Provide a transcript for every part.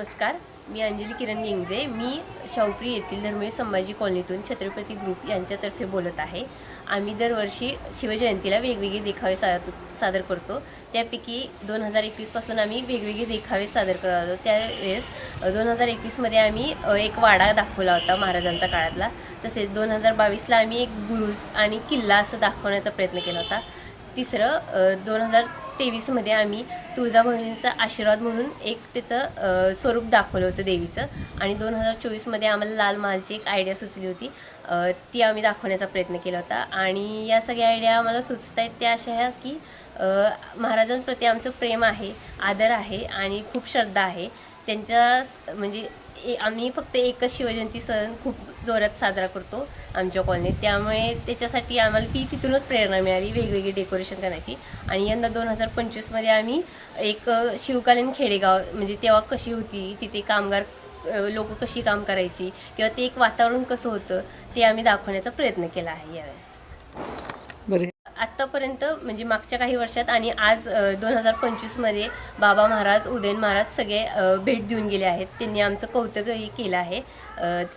नमस्कार मी अंजली किरण निंगजे मी शाहूप्री येथील धर्मवीर संभाजी कॉलनीतून छत्रपती ग्रुप यांच्यातर्फे बोलत आहे. आम्ही दरवर्षी शिवजयंतीला वेगवेगळे देखावे सा सादर करतो. त्यापैकी दोन हजार एकवीसपासून आम्ही वेगवेगळे देखावे सादर करत. आलो त्यावेळेस दोन हजार एकवीसमध्ये आम्ही एक वाडा दाखवला होता महाराजांचा काळातला. तसेच दोन हजार बावीसला आम्ही एक बुरुज आणि किल्ला असं दाखवण्याचा प्रयत्न केला होता. तिसरं दोन हजार तेवीसमध्ये आम्ही तुळजाभवानीचा आशीर्वाद म्हणून एक त्याचं स्वरूप दाखवलं होतं देवीचं. आणि दोन हजार चोवीसमध्ये आम्हाला लाल महालची एक आयडिया सुचली होती. ती आम्ही दाखवण्याचा प्रयत्न केला होता. आणि या सगळ्या आयडिया आम्हाला सुचत आहेत त्या अशा ह्या की महाराजांप्रती आमचं प्रेम आहे आदर आहे आणि खूप श्रद्धा आहे. त्यांच्या म्हणजे ए- आम्ही फक्त एकच शिवजयंती सण खूप जोरात साजरा करतो आमच्या कॉलनीत त्यामुळे त्याच्यासाठी आम्हाला ती तिथूनच प्रेरणा मिळाली वेगवेगळी डेकोरेशन करण्याची. आणि यंदा दोन हजार पंचवीसमध्ये आम्ही एक शिवकालीन खेडेगाव म्हणजे तेव्हा कशी होती तिथे कामगार लोक कशी काम करायची किंवा ते एक वातावरण कसं होतं ते आम्ही दाखवण्याचा प्रयत्न केला आहे यावेळेस. आत्तापर्यंत म्हणजे मागच्या काही वर्षात आणि आज दोन हजार पंचवीसमध्ये बाबा महाराज उदयन महाराज सगळे भेट देऊन गेले आहेत. त्यांनी आमचं कौतुकही केलं आहे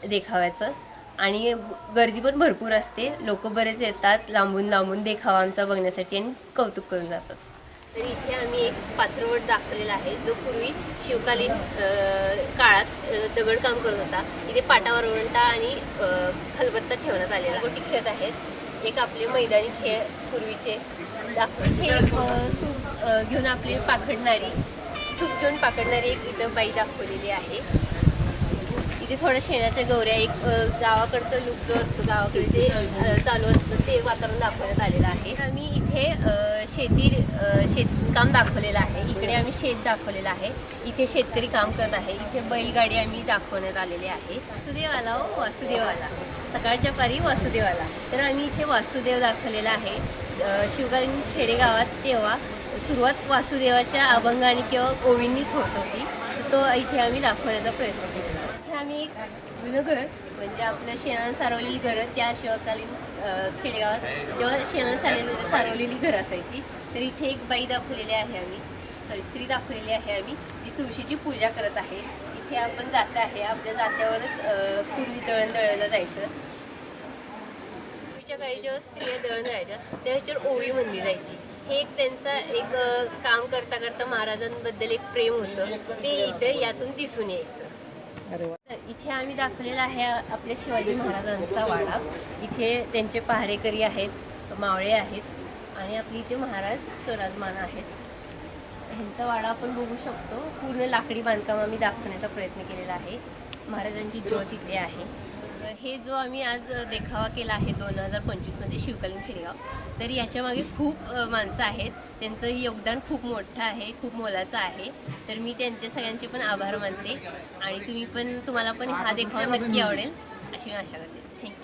देखाव्याचं. आणि गर्दी पण भरपूर असते. लोक बरेच येतात लांबून लांबून देखावा आमचा बघण्यासाठी आणि कौतुक करून जातात. तर इथे आम्ही एक पात्रवट दाखवलेला आहे जो पूर्वी शिवकालीन काळात दगडकाम करत होता. इथे पाटावर ओळणता आणि खलबत्ता ठेवण्यात आलेला गोटी खेळत आहेत. एक आपले मैदानी खेळ पूर्वीचे. दाखव इथे एक सूप घेऊन आपले पाखडणारी सूप घेऊन पाखडणारी एक इथं बाई दाखवलेली आहे. इथे थोडं शेणाच्या गौऱ्या एक गावाकडचं लुक जो असतो गावाकडे जे चालू असतं ते वातावरण दाखवण्यात आलेलं आहे. आम्ही इथे शेती शेतकाम दाखवलेलं आहे. इकडे आम्ही शेत दाखवलेलं आहे. इथे शेतकरी काम करत आहे. इथे बैलगाडी आम्ही दाखवण्यात आलेली आहे. वासुदेवाला हो, वासुदेवाला. सकाळच्या पारी वासुदेवाला. तर आम्ही इथे वासुदेव दाखवलेला आहे. शिवकालीन खेडेगावात तेव्हा सुरुवात वासुदेवाच्या अभंगाने किंवा ओवींनीच होत होती. तो इथे आम्ही दाखवण्याचा प्रयत्न केला आम्ही एक जुनं घर म्हणजे आपलं शेणानं सारवलेली घरं त्या शिवकालीन खेडेगावात. तेव्हा शेणानं सारलेली सारवलेली घरं असायची. तर इथे एक बाई दाखवलेली आहे आम्ही. सॉरी स्त्री दाखवलेली आहे आम्ही जी तुळशीची पूजा करत आहे. इथे आपण जात आहे आपल्या जात्यावरच पूर्वी दळण दळायला जायचं. पूर्वीच्या काळी जेव्हा स्त्रिया दळण जायच्या तेव्हा ह्याच्यावर ओवी म्हणली जायची. हे एक त्यांचा एक काम करता करता महाराजांबद्दल एक प्रेम होतं. ते इथे यातून दिसून यायचं. अरे इथे आम्ही दाखवलेला आहे आपल्या शिवाजी महाराजांचा वाडा. इथे त्यांचे पहारेकरी आहेत मावळे आहेत आणि आपली इथे महाराज स्वराजमान आहेत. ह्यांचा वाडा आपण बघू शकतो. पूर्ण लाकडी बांधकाम आम्ही दाखवण्याचा प्रयत्न केलेला आहे. महाराजांची ज्योत इथे आहे. हे जो आम्ही आज देखावा केला आहे दोन हजार पंचवीसमध्ये शिवकालीन खेडेगाव तर याच्यामागे खूप माणसं आहेत. त्यांचं योगदान खूप मोठं आहे खूप मोलाचं आहे. तर मी त्यांचे सगळ्यांचे पण आभार मानते. आणि तुम्ही पण तुम्हाला पण हा देखावा नक्की आवडेल अशी मी आशा करते. थँक्यू